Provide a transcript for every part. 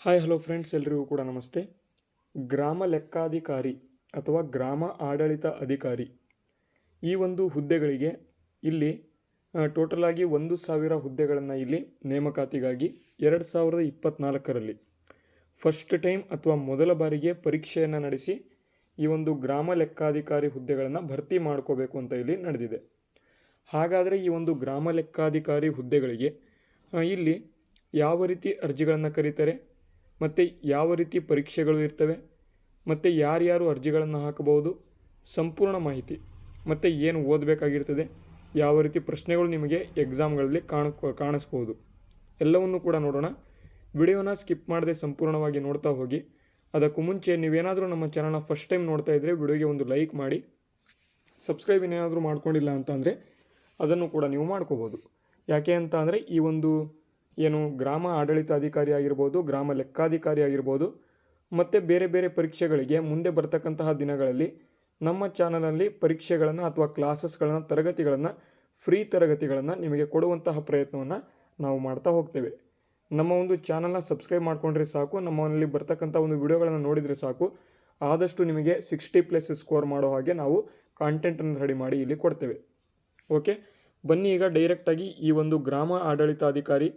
Hi hello friends ಎಲ್ರಿಗೂ ಕೂಡ ನಮಸ್ತೆ. ಗ್ರಾಮ ಲೆಕ್ಕಾಧಿಕಾರಿ ಅಥವಾ ಗ್ರಾಮ ಆಡಳಿತ ಅಧಿಕಾರಿ ಈ ಒಂದು ಹುದ್ದೆಗಳಿಗೆ ಇಲ್ಲಿ ಟೋಟಲ್ ಆಗಿ ಒಂದು ಸಾವಿರ ಹುದ್ದೆಗಳನ್ನು ಇಲ್ಲಿ ನೇಮಕಾತಿಗಾಗಿ ಎರಡು ಸಾವಿರದ ಇಪ್ಪತ್ತ್ನಾಲ್ಕರಲ್ಲಿ ಫಸ್ಟ್ ಟೈಮ್ ಅಥವಾ ಮೊದಲ ಬಾರಿಗೆ ಪರೀಕ್ಷೆಯನ್ನು ನಡೆಸಿ ಈ ಒಂದು ಗ್ರಾಮ ಲೆಕ್ಕಾಧಿಕಾರಿ ಹುದ್ದೆಗಳನ್ನು ಭರ್ತಿ ಮಾಡ್ಕೋಬೇಕು ಅಂತ ಇಲ್ಲಿ ನಡೆದಿದೆ. ಹಾಗಾದರೆ ಈ ಒಂದು ಗ್ರಾಮ ಲೆಕ್ಕಾಧಿಕಾರಿ ಹುದ್ದೆಗಳಿಗೆ ಇಲ್ಲಿ ಯಾವ ರೀತಿ ಅರ್ಜಿಗಳನ್ನು ಕರೀತಾರೆ? ಮತ್ತು ಯಾವ ರೀತಿ ಪರೀಕ್ಷೆಗಳು ಇರ್ತವೆ, ಮತ್ತು ಯಾರ್ಯಾರು ಅರ್ಜಿಗಳನ್ನು ಹಾಕಬಹುದು, ಸಂಪೂರ್ಣ ಮಾಹಿತಿ, ಮತ್ತು ಏನು ಓದಬೇಕಾಗಿರ್ತದೆ, ಯಾವ ರೀತಿ ಪ್ರಶ್ನೆಗಳು ನಿಮಗೆ ಎಕ್ಸಾಮ್ಗಳಲ್ಲಿ ಕಾಣ ಕಾಣಿಸ್ಬೋದು, ಎಲ್ಲವನ್ನು ಕೂಡ ನೋಡೋಣ. ವಿಡಿಯೋನ ಸ್ಕಿಪ್ ಮಾಡದೆ ಸಂಪೂರ್ಣವಾಗಿ ನೋಡ್ತಾ ಹೋಗಿ. ಅದಕ್ಕೂ ಮುಂಚೆ ನೀವೇನಾದರೂ ನಮ್ಮ ಚಾನಲ್ನ ಫಸ್ಟ್ ಟೈಮ್ ನೋಡ್ತಾ ಇದ್ದರೆ ವಿಡಿಯೋಗೆ ಒಂದು ಲೈಕ್ ಮಾಡಿ. ಸಬ್ಸ್ಕ್ರೈಬ್ ಏನಾದರೂ ಮಾಡ್ಕೊಂಡಿಲ್ಲ ಅಂತ ಅದನ್ನು ಕೂಡ ನೀವು ಮಾಡ್ಕೋಬೋದು. ಯಾಕೆ ಅಂತ ಅಂದರೆ ಈ ಒಂದು ಏನು ಗ್ರಾಮ ಆಡಳಿತಾಧಿಕಾರಿ ಆಗಿರ್ಬೋದು, ಗ್ರಾಮ ಲೆಕ್ಕಾಧಿಕಾರಿ ಆಗಿರ್ಬೋದು, ಮತ್ತು ಬೇರೆ ಬೇರೆ ಪರೀಕ್ಷೆಗಳಿಗೆ ಮುಂದೆ ಬರ್ತಕ್ಕಂತಹ ದಿನಗಳಲ್ಲಿ ನಮ್ಮ ಚಾನಲಲ್ಲಿ ಪರೀಕ್ಷೆಗಳನ್ನು ಅಥವಾ ಕ್ಲಾಸಸ್ಗಳನ್ನು, ತರಗತಿಗಳನ್ನು, ಫ್ರೀ ತರಗತಿಗಳನ್ನು ನಿಮಗೆ ಕೊಡುವಂತಹ ಪ್ರಯತ್ನವನ್ನು ನಾವು ಮಾಡ್ತಾ ಹೋಗ್ತೇವೆ. ನಮ್ಮ ಒಂದು ಚಾನಲ್ನ ಸಬ್ಸ್ಕ್ರೈಬ್ ಮಾಡ್ಕೊಂಡ್ರೆ ಸಾಕು, ನಮ್ಮಲ್ಲಿ ಬರ್ತಕ್ಕಂಥ ಒಂದು ವಿಡಿಯೋಗಳನ್ನು ನೋಡಿದರೆ ಸಾಕು, ಆದಷ್ಟು ನಿಮಗೆ ಸಿಕ್ಸ್ಟಿ ಪ್ಲಸ್ ಸ್ಕೋರ್ ಮಾಡೋ ಹಾಗೆ ನಾವು ಕಾಂಟೆಂಟನ್ನು ರೆಡಿ ಮಾಡಿ ಇಲ್ಲಿ ಕೊಡ್ತೇವೆ. ಓಕೆ? ಬನ್ನಿ ಈಗ ಡೈರೆಕ್ಟಾಗಿ ಈ ಒಂದು ಗ್ರಾಮ ಆಡಳಿತಾಧಿಕಾರಿ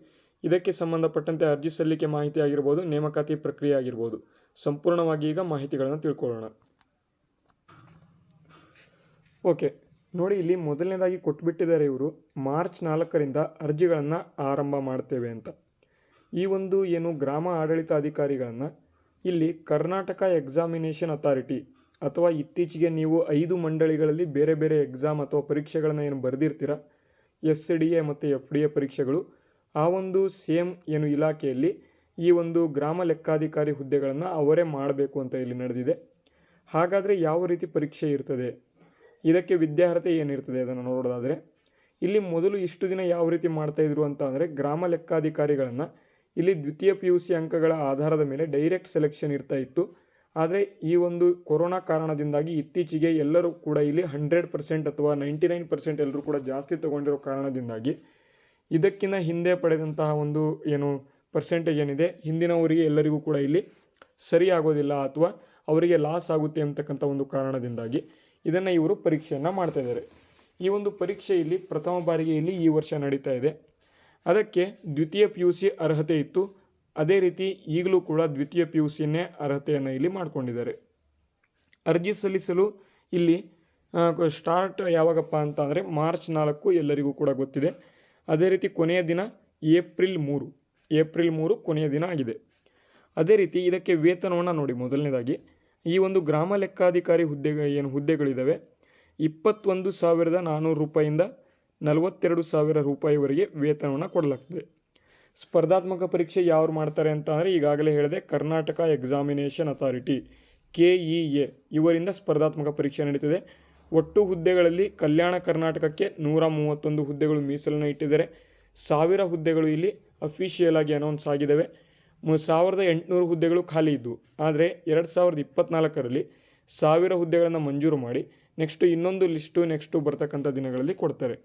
ಇದಕ್ಕೆ ಸಂಬಂಧಪಟ್ಟಂತೆ ಅರ್ಜಿ ಸಲ್ಲಿಕೆ ಮಾಹಿತಿ ಆಗಿರ್ಬೋದು, ನೇಮಕಾತಿ ಪ್ರಕ್ರಿಯೆ ಆಗಿರ್ಬೋದು. ಸಂಪೂರ್ಣವಾಗಿ ಈಗ ಮಾಹಿತಿಗಳನ್ನು ತಿಳ್ಕೊಳ್ಳೋಣ. ಓಕೆ, ನೋಡಿ ಇಲ್ಲಿ ಮೊದಲನೇದಾಗಿ ಕೊಟ್ಬಿಟ್ಟಿದ್ದಾರೆ ಇವರು. ಮಾರ್ಚ್ ನಾಲ್ಕರಿಂದ ಅರ್ಜಿಗಳನ್ನು ಆರಂಭ ಮಾಡ್ತೇವೆ ಅಂತ. ಈ ಒಂದು ಏನು ಗ್ರಾಮ ಆಡಳಿತ ಅಧಿಕಾರಿಗಳನ್ನು, ಇಲ್ಲಿ ಕರ್ನಾಟಕ ಎಕ್ಸಾಮಿನೇಷನ್ ಅಥಾರಿಟಿ ಅಥವಾ ಇತ್ತೀಚೆಗೆ ನೀವು ಐದು ಮಂಡಳಿಗಳಲ್ಲಿ ಬೇರೆ ಬೇರೆ ಎಕ್ಸಾಮ್ ಅಥವಾ ಪರೀಕ್ಷೆಗಳನ್ನು ಏನು ಬರೆದಿರ್ತೀರ, ಎಸ್ ಡಿ ಎ ಮತ್ತು ಎಫ್ ಡಿ ಎ ಪರೀಕ್ಷೆಗಳು ಆ ಒಂದು ಸೇಮ್ ಏನು ಇಲಾಖೆಯಲ್ಲಿ ಈ ಒಂದು ಗ್ರಾಮ ಲೆಕ್ಕಾಧಿಕಾರಿ ಹುದ್ದೆಗಳನ್ನು ಅವರೇ ಮಾಡಬೇಕು ಅಂತ ಇಲ್ಲಿ ನಡೆದಿದೆ. ಹಾಗಾದರೆ ಯಾವ ರೀತಿ ಪರೀಕ್ಷೆ ಇರ್ತದೆ? ಇದಕ್ಕೆ ವಿದ್ಯಾರ್ಹತೆ ಏನಿರ್ತದೆ ಅದನ್ನು ನೋಡೋದಾದರೆ, ಇಲ್ಲಿ ಮೊದಲು ಇಷ್ಟು ದಿನ ಯಾವ ರೀತಿ ಮಾಡ್ತಾಯಿದ್ರು ಅಂತ ಅಂದರೆ ಗ್ರಾಮ ಲೆಕ್ಕಾಧಿಕಾರಿಗಳನ್ನು ಇಲ್ಲಿ ದ್ವಿತೀಯ ಪಿ ಯು ಸಿ ಅಂಕಗಳ ಆಧಾರದ ಮೇಲೆ ಡೈರೆಕ್ಟ್ ಸೆಲೆಕ್ಷನ್ ಇರ್ತಾ ಇತ್ತು. ಆದರೆ ಈ ಒಂದು ಕೊರೋನಾ ಕಾರಣದಿಂದಾಗಿ ಇತ್ತೀಚೆಗೆ ಎಲ್ಲರೂ ಕೂಡ ಇಲ್ಲಿ ಹಂಡ್ರೆಡ್ ಪರ್ಸೆಂಟ್ ಅಥವಾ ನೈಂಟಿ ನೈನ್ ಪರ್ಸೆಂಟ್ ಎಲ್ಲರೂ ಕೂಡ ಜಾಸ್ತಿ ತಗೊಂಡಿರೋ ಕಾರಣದಿಂದಾಗಿ ಇದಕ್ಕಿಂತ ಹಿಂದೆ ಪಡೆದಂತಹ ಒಂದು ಏನು ಪರ್ಸೆಂಟೇಜ್ ಏನಿದೆ ಹಿಂದಿನವರಿಗೆ ಎಲ್ಲರಿಗೂ ಕೂಡ ಇಲ್ಲಿ ಸರಿ ಆಗೋದಿಲ್ಲ ಅಥವಾ ಅವರಿಗೆ ಲಾಸ್ ಆಗುತ್ತೆ ಅಂತಕ್ಕಂಥ ಒಂದು ಕಾರಣದಿಂದಾಗಿ ಇದನ್ನು ಇವರು ಪರೀಕ್ಷೆಯನ್ನು ಮಾಡ್ತಾ ಇದ್ದಾರೆ. ಈ ಒಂದು ಪರೀಕ್ಷೆ ಇಲ್ಲಿ ಪ್ರಥಮ ಬಾರಿಗೆ ಇಲ್ಲಿ ಈ ವರ್ಷ ನಡೀತಾ ಇದೆ. ಅದಕ್ಕೆ ದ್ವಿತೀಯ ಪಿ ಯು ಸಿ ಅರ್ಹತೆ ಇತ್ತು. ಅದೇ ರೀತಿ ಈಗಲೂ ಕೂಡ ದ್ವಿತೀಯ ಪಿ ಯು ಸಿನೇ ಅರ್ಹತೆಯನ್ನು ಇಲ್ಲಿ ಮಾಡಿಕೊಂಡಿದ್ದಾರೆ. ಅರ್ಜಿ ಸಲ್ಲಿಸಲು ಇಲ್ಲಿ ಸ್ಟಾರ್ಟ್ ಯಾವಾಗಪ್ಪ ಅಂತ ಅಂದರೆ ಮಾರ್ಚ್ ನಾಲ್ಕು ಎಲ್ಲರಿಗೂ ಕೂಡ ಗೊತ್ತಿದೆ. ಅದೇ ರೀತಿ ಕೊನೆಯ ದಿನ ಏಪ್ರಿಲ್ ಮೂರು. ಏಪ್ರಿಲ್ ಮೂರು ಕೊನೆಯ ದಿನ ಆಗಿದೆ. ಅದೇ ರೀತಿ ಇದಕ್ಕೆ ವೇತನವನ್ನು ನೋಡಿ ಮೊದಲನೇದಾಗಿ. ಈ ಒಂದು ಗ್ರಾಮ ಲೆಕ್ಕಾಧಿಕಾರಿ ಹುದ್ದೆ, ಏನು ಹುದ್ದೆಗಳಿದ್ದಾವೆ ಇಪ್ಪತ್ತೊಂದು ಸಾವಿರದ ನಾನ್ನೂರು ರೂಪಾಯಿಂದ ನಲವತ್ತೆರಡು ಸಾವಿರ ರೂಪಾಯಿವರೆಗೆ ವೇತನವನ್ನು ಕೊಡಲಾಗ್ತದೆ. ಸ್ಪರ್ಧಾತ್ಮಕ ಪರೀಕ್ಷೆ ಯಾರು ಮಾಡ್ತಾರೆ ಅಂತ ಅಂದರೆ ಈಗಾಗಲೇ ಹೇಳಿದೆ Karnataka examination authority, K E A. ಇವರಿಂದ ಸ್ಪರ್ಧಾತ್ಮಕ ಪರೀಕ್ಷೆ ನಡೀತಿದೆ. ಒಟ್ಟು ಹುದ್ದೆಗಳಲ್ಲಿ ಕಲ್ಯಾಣ ಕರ್ನಾಟಕಕ್ಕೆ ನೂರ ಮೂವತ್ತೊಂದು ಹುದ್ದೆಗಳು ಮೀಸಲನ್ನು ಇಟ್ಟಿದ್ದಾರೆ. ಸಾವಿರ ಹುದ್ದೆಗಳು ಇಲ್ಲಿ ಅಫಿಷಿಯಲ್ ಆಗಿ ಅನೌನ್ಸ್ ಆಗಿದ್ದಾವೆ. ಸಾವಿರದ ಎಂಟುನೂರು ಹುದ್ದೆಗಳು ಖಾಲಿ ಇದ್ದವು ಆದರೆ ಎರಡು ಸಾವಿರದ ಇಪ್ಪತ್ತ್ನಾಲ್ಕರಲ್ಲಿ ಸಾವಿರ ಹುದ್ದೆಗಳನ್ನು ಮಂಜೂರು ಮಾಡಿ ನೆಕ್ಸ್ಟ್ ಇನ್ನೊಂದು ಲಿಸ್ಟು ನೆಕ್ಸ್ಟು ಬರ್ತಕ್ಕಂಥ ದಿನಗಳಲ್ಲಿ ಕೊಡ್ತಾರೆ.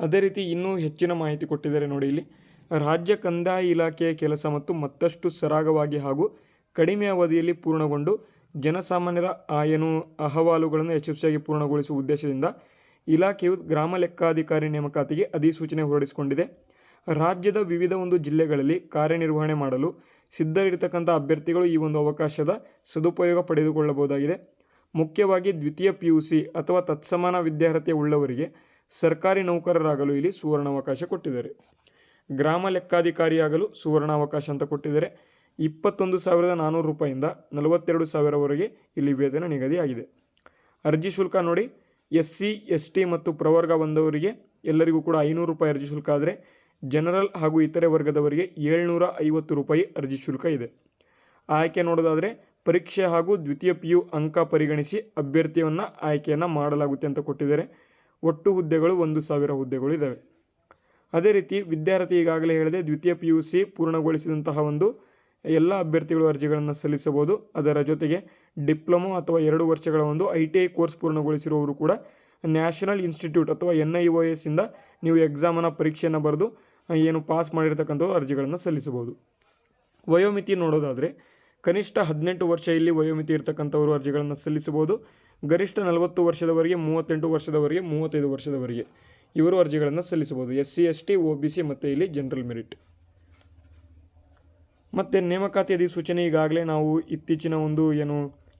ಅದೇ ರೀತಿ ಇನ್ನೂ ಹೆಚ್ಚಿನ ಮಾಹಿತಿ ಕೊಟ್ಟಿದ್ದಾರೆ ನೋಡಿ ಇಲ್ಲಿ. ರಾಜ್ಯ ಕಂದಾಯ ಇಲಾಖೆಯ ಕೆಲಸ ಮತ್ತು ಮತ್ತಷ್ಟು ಸರಾಗವಾಗಿ ಹಾಗೂ ಕಡಿಮೆ ಅವಧಿಯಲ್ಲಿ ಪೂರ್ಣಗೊಂಡು ಜನಸಾಮಾನ್ಯರ ಏನು, ಅಹವಾಲುಗಳನ್ನು ಯಶಸ್ವಿಯಾಗಿ ಪೂರ್ಣಗೊಳಿಸುವ ಉದ್ದೇಶದಿಂದ ಇಲಾಖೆಯು ಗ್ರಾಮ ಲೆಕ್ಕಾಧಿಕಾರಿ ನೇಮಕಾತಿಗೆ ಅಧಿಸೂಚನೆ ಹೊರಡಿಸಿಕೊಂಡಿದೆ. ರಾಜ್ಯದ ವಿವಿಧ ಒಂದು ಜಿಲ್ಲೆಗಳಲ್ಲಿ ಕಾರ್ಯನಿರ್ವಹಣೆ ಮಾಡಲು ಸಿದ್ಧರಿರತಕ್ಕಂಥ ಅಭ್ಯರ್ಥಿಗಳು ಈ ಒಂದು ಅವಕಾಶದ ಸದುಪಯೋಗ ಪಡೆದುಕೊಳ್ಳಬಹುದಾಗಿದೆ. ಮುಖ್ಯವಾಗಿ ದ್ವಿತೀಯ ಪಿ ಯು ಸಿ ಅಥವಾ ತತ್ಸಮಾನ ವಿದ್ಯಾರ್ಹತೆ ಉಳ್ಳವರಿಗೆ ಸರ್ಕಾರಿ ನೌಕರರಾಗಲು ಇಲ್ಲಿ ಸುವರ್ಣಾವಕಾಶ ಕೊಟ್ಟಿದ್ದಾರೆ. ಗ್ರಾಮ ಲೆಕ್ಕಾಧಿಕಾರಿಯಾಗಲು ಸುವರ್ಣಾವಕಾಶ ಅಂತ ಕೊಟ್ಟಿದ್ದಾರೆ. ಇಪ್ಪತ್ತೊಂದು ಸಾವಿರದ ನಾನ್ನೂರು ರೂಪಾಯಿಂದ ನಲವತ್ತೆರಡು ಸಾವಿರವರೆಗೆ ಇಲ್ಲಿ ವೇತನ ನಿಗದಿಯಾಗಿದೆ. ಅರ್ಜಿ ಶುಲ್ಕ ನೋಡಿ, ಎಸ್ ಸಿ, ಎಸ್ ಟಿ ಮತ್ತು ಪ್ರವರ್ಗ ಬಂದವರಿಗೆ ಎಲ್ಲರಿಗೂ ಕೂಡ ಐನೂರು ರೂಪಾಯಿ ಅರ್ಜಿ ಶುಲ್ಕ ಆದರೆ ಜನರಲ್ ಹಾಗೂ ಇತರೆ ವರ್ಗದವರಿಗೆ ಏಳ್ನೂರ ಐವತ್ತು ರೂಪಾಯಿ ಅರ್ಜಿ ಶುಲ್ಕ ಇದೆ. ಆಯ್ಕೆ ನೋಡೋದಾದರೆ ಪರೀಕ್ಷೆ ಹಾಗೂ ದ್ವಿತೀಯ ಪಿ ಯು ಅಂಕ ಪರಿಗಣಿಸಿ ಅಭ್ಯರ್ಥಿಯನ್ನು ಆಯ್ಕೆಯನ್ನು ಮಾಡಲಾಗುತ್ತೆ ಅಂತ ಕೊಟ್ಟಿದ್ದಾರೆ. ಒಟ್ಟು ಹುದ್ದೆಗಳು ಒಂದು ಸಾವಿರ ಹುದ್ದೆಗಳು ಇದ್ದಾವೆ ಅದೇ ರೀತಿ ವಿದ್ಯಾರ್ಥಿ ಈಗಾಗಲೇ ಹೇಳಿದೆ, ದ್ವಿತೀಯ ಪಿ ಯು ಸಿ ಪೂರ್ಣಗೊಳಿಸಿದಂತಹ ಒಂದು ಎಲ್ಲ ಅಭ್ಯರ್ಥಿಗಳು ಅರ್ಜಿಗಳನ್ನು ಸಲ್ಲಿಸಬಹುದು. ಅದರ ಜೊತೆಗೆ ಡಿಪ್ಲೊಮೊ ಅಥವಾ ಎರಡು ವರ್ಷಗಳ ಒಂದು ಐ ಟಿ ಐ ಕೋರ್ಸ್ ಪೂರ್ಣಗೊಳಿಸಿರುವವರು ಕೂಡ ನ್ಯಾಷನಲ್ ಇನ್ಸ್ಟಿಟ್ಯೂಟ್ ಅಥವಾ ಎನ್ ಐ ಒ ಎಸ್ಸಿಂದ ನೀವು ಎಕ್ಸಾಮನ್ನು ಪರೀಕ್ಷೆಯನ್ನು ಬರೆದು ಏನು ಪಾಸ್ ಮಾಡಿರ್ತಕ್ಕಂಥವ್ರು ಅರ್ಜಿಗಳನ್ನು ಸಲ್ಲಿಸಬಹುದು. ವಯೋಮಿತಿ ನೋಡೋದಾದರೆ ಕನಿಷ್ಠ ಹದಿನೆಂಟು ವರ್ಷ ಇಲ್ಲಿ ವಯೋಮಿತಿ ಇರತಕ್ಕಂಥವರು ಅರ್ಜಿಗಳನ್ನು ಸಲ್ಲಿಸಬಹುದು. ಗರಿಷ್ಠ ನಲವತ್ತು ವರ್ಷದವರೆಗೆ, ಮೂವತ್ತೆಂಟು ವರ್ಷದವರೆಗೆ, ಮೂವತ್ತೈದು ವರ್ಷದವರೆಗೆ ಇವರು ಅರ್ಜಿಗಳನ್ನು ಸಲ್ಲಿಸಬಹುದು. S C S T O B C ಮತ್ತು ಇಲ್ಲಿ ಜನರಲ್ ಮೆರಿಟ್. ಮತ್ತು ನೇಮಕಾತಿ ಅಧಿಸೂಚನೆ ಈಗಾಗಲೇ ನಾವು ಇತ್ತೀಚಿನ ಒಂದು ಏನು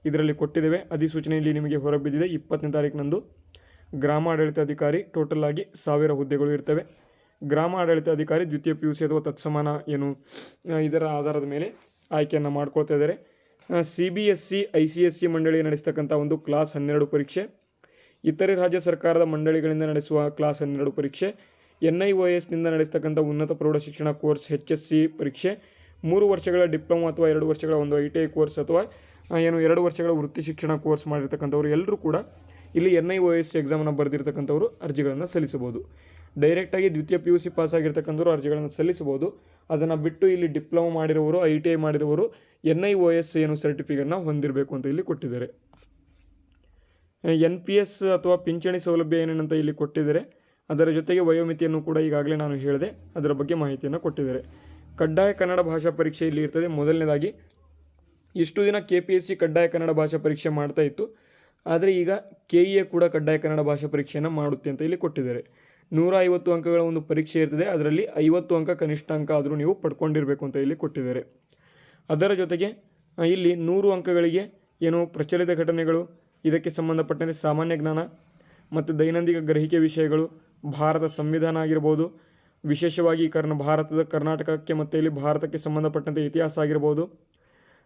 ಇದರಲ್ಲಿ ಕೊಟ್ಟಿದ್ದೇವೆ. ಅಧಿಸೂಚನೆಯಲ್ಲಿ ನಿಮಗೆ ಹೊರಬಿದ್ದಿದೆ. ಇಪ್ಪತ್ತನೇ ತಾರೀಕಿನಂದು ಗ್ರಾಮ ಆಡಳಿತಾಧಿಕಾರಿ ಟೋಟಲ್ ಆಗಿ ಸಾವಿರ ಹುದ್ದೆಗಳು ಇರ್ತವೆ. ಗ್ರಾಮ ಆಡಳಿತಾಧಿಕಾರಿ ದ್ವಿತೀಯ ಪಿ ಯು ಸಿ ಅಥವಾ ತತ್ಸಮಾನ ಏನು ಇದರ ಆಧಾರದ ಮೇಲೆ ಆಯ್ಕೆಯನ್ನು ಮಾಡ್ಕೊಳ್ತಾ ಇದ್ದಾರೆ. C B S C I C S C ಮಂಡಳಿ ನಡೆಸ್ತಕ್ಕಂಥ ಒಂದು ಕ್ಲಾಸ್ ಹನ್ನೆರಡು ಪರೀಕ್ಷೆ, ಇತರೆ ರಾಜ್ಯ ಸರ್ಕಾರದ ಮಂಡಳಿಗಳಿಂದ ನಡೆಸುವ ಕ್ಲಾಸ್ ಹನ್ನೆರಡು ಪರೀಕ್ಷೆ ಎನ್ ಐ ಒ ಎಸ್ನಿಂದ ನಡೆಸ್ತಕ್ಕಂಥ ಉನ್ನತ ಪ್ರೌಢಶಿಕ್ಷಣ ಕೋರ್ಸ್ ಎಚ್ ಎಸ್ ಸಿ ಪರೀಕ್ಷೆ ಮೂರು ವರ್ಷಗಳ ಡಿಪ್ಲೊಮಾ ಅಥವಾ ಎರಡು ವರ್ಷಗಳ ಒಂದು ಐ ಟಿ ಐ ಕೋರ್ಸ್ ಅಥವಾ ಏನು ಎರಡು ವರ್ಷಗಳ ವೃತ್ತಿ ಶಿಕ್ಷಣ ಕೋರ್ಸ್ ಮಾಡಿರ್ತಕ್ಕಂಥವ್ರು ಎಲ್ಲರೂ ಕೂಡ ಇಲ್ಲಿ ಎನ್ ಐ ಒ ಎಸ್ ಎಕ್ಸಾಮನ್ನು ಬರೆದಿರ್ತಕ್ಕಂಥವ್ರು ಅರ್ಜಿಗಳನ್ನು ಸಲ್ಲಿಸಬಹುದು. ಡೈರೆಕ್ಟಾಗಿ ದ್ವಿತೀಯ ಪಿ ಯು ಸಿ ಪಾಸ್ ಆಗಿರ್ತಕ್ಕಂಥವ್ರು ಅರ್ಜಿಗಳನ್ನು ಸಲ್ಲಿಸಬಹುದು. ಅದನ್ನು ಬಿಟ್ಟು ಇಲ್ಲಿ ಡಿಪ್ಲೊಮಾ ಮಾಡಿರೋರು, ಐ ಟಿ ಐ ಮಾಡಿರೋರು ಎನ್ ಐ ಒ ಎಸ್ ಏನು ಸರ್ಟಿಫಿಕೇಟ್ನ ಹೊಂದಿರಬೇಕು ಅಂತ ಇಲ್ಲಿ ಕೊಟ್ಟಿದ್ದಾರೆ. ಎನ್ ಪಿ ಎಸ್ ಅಥವಾ ಪಿಂಚಣಿ ಸೌಲಭ್ಯ ಏನೇನಂತ ಇಲ್ಲಿ ಕೊಟ್ಟಿದ್ದಾರೆ. ಅದರ ಜೊತೆಗೆ ವಯೋಮಿತಿಯನ್ನು ಕೂಡ ಈಗಾಗಲೇ ನಾನು ಹೇಳಿದೆ, ಅದರ ಬಗ್ಗೆ ಮಾಹಿತಿಯನ್ನು ಕೊಟ್ಟಿದ್ದಾರೆ. ಕಡ್ಡಾಯ ಕನ್ನಡ ಭಾಷಾ ಪರೀಕ್ಷೆ ಇಲ್ಲಿ ಇರ್ತದೆ. ಮೊದಲನೇದಾಗಿ, ಇಷ್ಟು ದಿನ ಕೆ ಪಿ ಎಸ್ ಸಿ ಕಡ್ಡಾಯ ಕನ್ನಡ ಭಾಷಾ ಪರೀಕ್ಷೆ ಮಾಡ್ತಾ ಇತ್ತು. ಆದರೆ ಈಗ ಕೆ ಎ ಕೂಡ ಕಡ್ಡಾಯ ಕನ್ನಡ ಭಾಷಾ ಪರೀಕ್ಷೆಯನ್ನು ಮಾಡುತ್ತೆ ಅಂತ ಇಲ್ಲಿ ಕೊಟ್ಟಿದ್ದಾರೆ. ನೂರ ಐವತ್ತು ಅಂಕಗಳ ಒಂದು ಪರೀಕ್ಷೆ ಇರ್ತದೆ. ಅದರಲ್ಲಿ ಐವತ್ತು ಅಂಕ ಕನಿಷ್ಠ ಅಂಕ ಆದರೂ ನೀವು ಪಡ್ಕೊಂಡಿರಬೇಕು ಅಂತ ಇಲ್ಲಿ ಕೊಟ್ಟಿದ್ದಾರೆ. ಅದರ ಜೊತೆಗೆ ಇಲ್ಲಿ ನೂರು ಅಂಕಗಳಿಗೆ ಏನು ಪ್ರಚಲಿತ ಘಟನೆಗಳು, ಇದಕ್ಕೆ ಸಂಬಂಧಪಟ್ಟಂತೆ ಸಾಮಾನ್ಯ ಜ್ಞಾನ, ಮತ್ತು ದೈನಂದಿನ ಗ್ರಹಿಕೆ ವಿಷಯಗಳು, ಭಾರತ ಸಂವಿಧಾನ ಆಗಿರ್ಬೋದು ವಿಶೇಷವಾಗಿ ಕರ್ನ ಭಾರತದ ಕರ್ನಾಟಕಕ್ಕೆ ಮತ್ತು ಇಲ್ಲಿ ಭಾರತಕ್ಕೆ ಸಂಬಂಧಪಟ್ಟಂತೆ ಇತಿಹಾಸ ಆಗಿರ್ಬೋದು.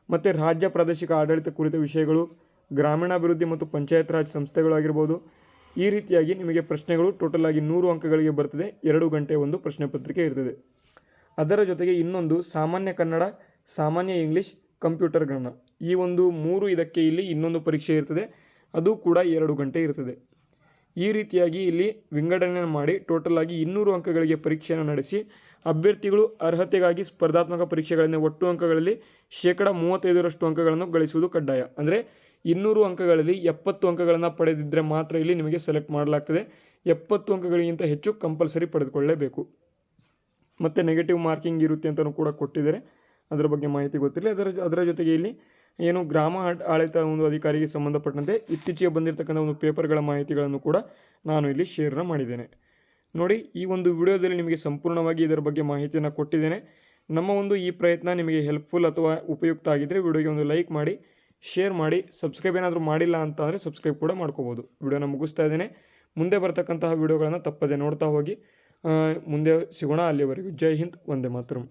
ಮತ್ತು ರಾಜ್ಯ ಪ್ರಾದೇಶಿಕ ಆಡಳಿತ ಕುರಿತ ವಿಷಯಗಳು, ಗ್ರಾಮೀಣಾಭಿವೃದ್ಧಿ ಮತ್ತು ಪಂಚಾಯತ್ ರಾಜ್ ಸಂಸ್ಥೆಗಳಾಗಿರ್ಬೋದು ಈ ರೀತಿಯಾಗಿ ನಿಮಗೆ ಪ್ರಶ್ನೆಗಳು ಟೋಟಲ್ ಆಗಿ ನೂರು ಅಂಕಗಳಿಗೆ ಬರ್ತದೆ. ಎರಡು ಗಂಟೆ ಒಂದು ಪ್ರಶ್ನೆ ಪತ್ರಿಕೆ ಇರ್ತದೆ. ಅದರ ಜೊತೆಗೆ ಇನ್ನೊಂದು ಸಾಮಾನ್ಯ ಕನ್ನಡ, ಸಾಮಾನ್ಯ ಇಂಗ್ಲೀಷ್, ಕಂಪ್ಯೂಟರ್ ಗಣ ಈ ಒಂದು ಮೂರು ಇದಕ್ಕೆ ಇಲ್ಲಿ ಇನ್ನೊಂದು ಪರೀಕ್ಷೆ ಇರ್ತದೆ. ಅದು ಕೂಡ ಎರಡು ಗಂಟೆ ಇರ್ತದೆ. ಈ ರೀತಿಯಾಗಿ ಇಲ್ಲಿ ವಿಂಗಡಣೆ ಮಾಡಿ ಟೋಟಲ್ ಆಗಿ ಇನ್ನೂರು ಅಂಕಗಳಿಗೆ ಪರೀಕ್ಷೆಯನ್ನು ನಡೆಸಿ ಅಭ್ಯರ್ಥಿಗಳು ಅರ್ಹತೆಗಾಗಿ ಸ್ಪರ್ಧಾತ್ಮಕ ಪರೀಕ್ಷೆಗಳನ್ನು ಒಟ್ಟು ಅಂಕಗಳಲ್ಲಿ ಶೇಕಡ ಮೂವತ್ತೈದರಷ್ಟು ಅಂಕಗಳನ್ನು ಗಳಿಸುವುದು ಕಡ್ಡಾಯ. ಅಂದರೆ ಇನ್ನೂರು ಅಂಕಗಳಲ್ಲಿ ಎಪ್ಪತ್ತು ಅಂಕಗಳನ್ನು ಪಡೆದಿದ್ದರೆ ಮಾತ್ರ ಇಲ್ಲಿ ನಿಮಗೆ ಸೆಲೆಕ್ಟ್ ಮಾಡಲಾಗ್ತದೆ. ಎಪ್ಪತ್ತು ಅಂಕಗಳಿಗಿಂತ ಹೆಚ್ಚು ಕಂಪಲ್ಸರಿ ಪಡೆದುಕೊಳ್ಳಲೇಬೇಕು ಮತ್ತು ನೆಗೆಟಿವ್ ಮಾರ್ಕಿಂಗ್ ಇರುತ್ತೆ ಅಂತಲೂ ಕೂಡ ಕೊಟ್ಟಿದ್ದಾರೆ. ಅದರ ಬಗ್ಗೆ ಮಾಹಿತಿ ಗೊತ್ತಿರಲಿ ಅದರ ಅದರ ಜೊತೆಗೆ ಇಲ್ಲಿ ಏನು ಗ್ರಾಮ ಆಡ್- ಆಡಳಿತ ಒಂದು ಅಧಿಕಾರಿಗೆ ಸಂಬಂಧಪಟ್ಟಂತೆ ಇತ್ತೀಚೆಗೆ ಬಂದಿರತಕ್ಕಂಥ ಒಂದು ಪೇಪರ್ಗಳ ಮಾಹಿತಿಗಳನ್ನು ಕೂಡ ನಾನು ಇಲ್ಲಿ ಶೇರ್ನ ಮಾಡಿದ್ದೇನೆ. ನೋಡಿ, ಈ ಒಂದು ವಿಡಿಯೋದಲ್ಲಿ ನಿಮಗೆ ಸಂಪೂರ್ಣವಾಗಿ ಇದರ ಬಗ್ಗೆ ಮಾಹಿತಿಯನ್ನು ಕೊಟ್ಟಿದ್ದೇನೆ. ನಮ್ಮ ಒಂದು ಈ ಪ್ರಯತ್ನ ನಿಮಗೆ ಹೆಲ್ಪ್ಫುಲ್ ಅಥವಾ ಉಪಯುಕ್ತ ಆಗಿದ್ದರೆ ವಿಡಿಯೋಗೆ ಒಂದು ಲೈಕ್ ಮಾಡಿ ಶೇರ್ ಮಾಡಿ ಸಬ್ಸ್ಕ್ರೈಬ್ ಏನಾದರೂ ಮಾಡಿಲ್ಲ ಅಂತ ಅಂದರೆ ಸಬ್ಸ್ಕ್ರೈಬ್ ಕೂಡ ಮಾಡ್ಕೋಬೋದು. ವಿಡಿಯೋನ ಮುಗಿಸ್ತಾ ಇದ್ದೇನೆ. ಮುಂದೆ ಬರ್ತಕ್ಕಂತಹ ವಿಡಿಯೋಗಳನ್ನು ತಪ್ಪದೆ ನೋಡ್ತಾ ಹೋಗಿ. ಮುಂದೆ ಸಿಗೋಣ. ಅಲ್ಲಿವರೆಗೂ ಜೈ ಹಿಂದ್ ಒಂದೇ ಮಾತರಂ.